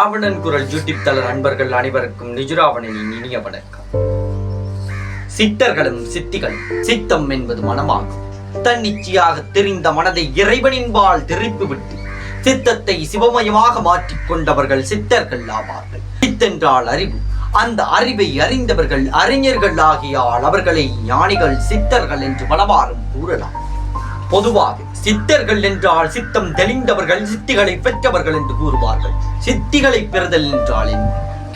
ராவணன் குரல் யூடியூப் தள நண்பர்கள் அனைவருக்கும் நிஜுராவணனின் இனிய வணக்கம். சித்தர்களும் சித்திகளும் சித்தம் என்பது மனமாகும். தன்னிச்சையாக தெரிந்த மனதை இறைவனின்பால் திருப்பிவிட்டு சித்தத்தை சிவமயமாக மாற்றிக் கொண்டவர்கள் சித்தர்கள் ஆவார்கள். சித்தென்றால் அறிவு. அந்த அறிவை அறிந்தவர்கள் அறிஞர்கள் ஆகியால் அவர்களை ஞானிகள் சித்தர்கள் என்று பலவாறும் கூறலாம். பொதுவாக சித்தர்கள் என்றால் சித்தம் தெளிந்தவர்கள் சித்திகளை பெற்றவர்கள் என்று கூறுவார்கள். சித்திகளை பெறுதல் என்றால் என்ன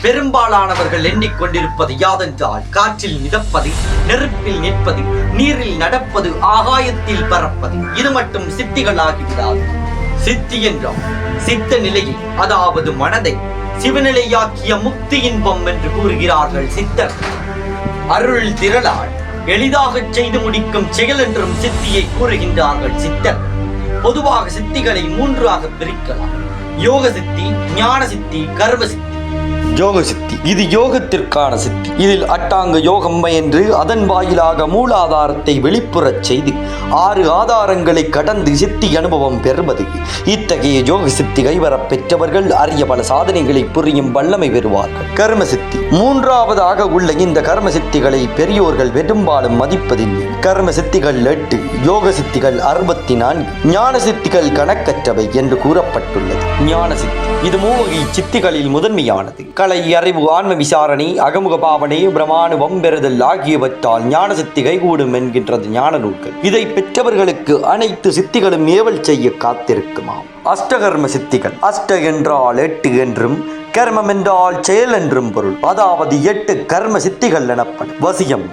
பெரும்பாலானவர்கள் எண்ணிக்கொண்டிருப்பது யாதென்றால் காற்றில் மிதப்பது நெருப்பில் நிற்பது நீரில் நடப்பது ஆகாயத்தில் பறப்பது இது மட்டும் சித்திகள் ஆகிவிடாது சித்தி என்றால் சித்த நிலையில் அதாவது மனதை சிவநிலையாக்கிய முக்தி இன்பம் என்று கூறுகிறார்கள் சித்தர்கள். அருள் திரளால் எளிதாக செய்து முடிக்கும் செயல் என்றும் சித்தியை கூறுகின்றார்கள் சித்தர். பொதுவாக சித்திகளை மூன்றாக பிரிக்கலாம். யோக சித்தி ஞான சித்தி கர்ம சித்தி யோக சித்தி. இது யோகத்திற்கான சித்தி. இதில் அட்டாங்க யோகம் என்று அதன் வாயிலாக மூலாதாரத்தை வெளிப்புறச் செய்து ஆறு ஆதாரங்களை கடந்து சித்தி அனுபவம் பெறுவது. இத்தகைய யோக சித்தி கைவரப் பெற்றவர்கள் அரிய பல சாதனைகளை புரியும் வல்லமை பெறுவார்கள். கர்ம சித்தி. மூன்றாவதாக உள்ள இந்த கர்ம சித்திகளை பெரியோர்கள் பெரும்பாலும் மதிப்பதில்லை. கர்ம சித்திகள் எட்டு யோக சித்திகள் அறுபத்தி நான்கு ஞான சித்திகள் கணக்கற்றவை என்று கூறப்பட்டுள்ளது. ஞான சித்தி. இது மூவகை சித்திகளில் முதன்மையானது. கலை அறிவு ஆன்ம விசாரணை அகமுக பாவனை பிரமாணுவம் பெறுதல் ஆகியவற்றால் ஞான சித்தி கைகூடும் என்கின்றது ஞான நூல்கள். இதை பெற்றவர்களுக்கு அனைத்து சித்திகளும் ஏவல் செய்ய காத்திருக்குமாம். அஷ்டகர்ம சித்திகள். அஷ்ட என்றால் எட்டு என்றும் கர்மம் என்றால் செயல் என்றும் பொருள். அதாவது எட்டு கர்ம சித்திகள் எனப்படும். வசியம்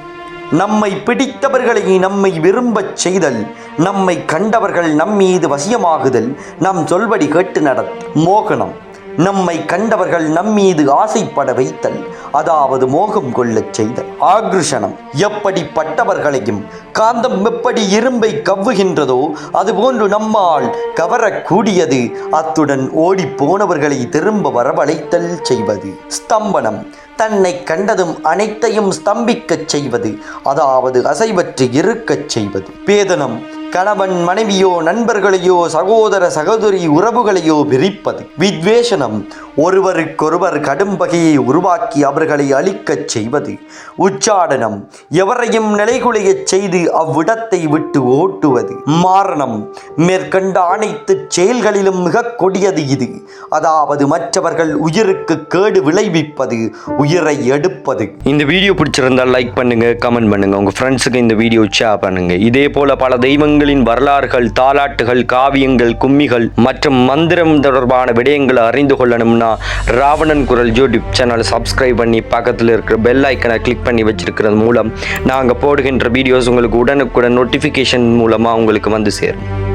நம்மை பிடித்தவர்களை நம்மை விரும்பச் செய்தல் நம்மை கண்டவர்கள் நம் மீது வசியமாகுதல் நம் சொல்படி கேட்டு நடத் மோகனம் நம்மை கண்டவர்கள் நம்மீது ஆசைப்பட வைத்தல் அதாவது மோகம் கொள்ளச் செய்தல். ஆக்ருஷணம் எப்படிப்பட்டவர்களையும் காந்தம் எப்படி இரும்பை கவ்வுகின்றதோ அதுபோன்று நம்மால் கவரக்கூடியது அத்துடன் ஓடிப்போனவர்களை திரும்ப வரவழைத்தல் செய்வது. ஸ்தம்பனம் தன்னை கண்டதும் அனைத்தையும் ஸ்தம்பிக்கச் செய்வது அதாவது அசைவற்று இருக்கச் செய்வது. பேதனம் கணவன் மனைவியோ நண்பர்களையோ சகோதர சகோதரி உறவுகளையோ விரிப்பது வித்வேஷனம். ஒருவருக்கொருவர் கடும் பகையை உருவாக்கி அவர்களை அழிக்கச் செய்வது. உச்சாடனம். எவரையும் நிலைகுலையச் செய்து அவ்விடத்தை விட்டு ஓட்டுவது. மாரணம். மேற்கண்ட அனைத்து செயல்களிலும் மிக கொடியது இது. அதாவது மற்றவர்கள் உயிருக்கு கேடு விளைவிப்பது உயிரை எடுப்பது. இந்த வீடியோ பிடிச்சிருந்தால் லைக் பண்ணுங்க கமெண்ட் பண்ணுங்க. உங்க ஃப்ரெண்ட்ஸுக்கு இந்த வீடியோ ஷேர் பண்ணுங்க. இதே போல பல தெய்வங்கள் தெய்வங்களின் வரலாறுகள் தாலாட்டுகள் காவியங்கள் கும்மிகள் மற்றும் மந்திரம் தொடர்பான விடயங்களை அறிந்து கொள்ளணும்னா ராவணன் குரல் யூடியூப் சேனலை சப்ஸ்கிரைப் பண்ணி பக்கத்தில் இருக்கிற பெல் ஐக்கனை கிளிக் பண்ணி வச்சிருக்கிறது மூலம் நாங்கள் போடுகின்ற வீடியோஸ் உங்களுக்கு உடனுக்குடன் நோட்டிஃபிகேஷன் மூலமாக உங்களுக்கு வந்து சேரும்.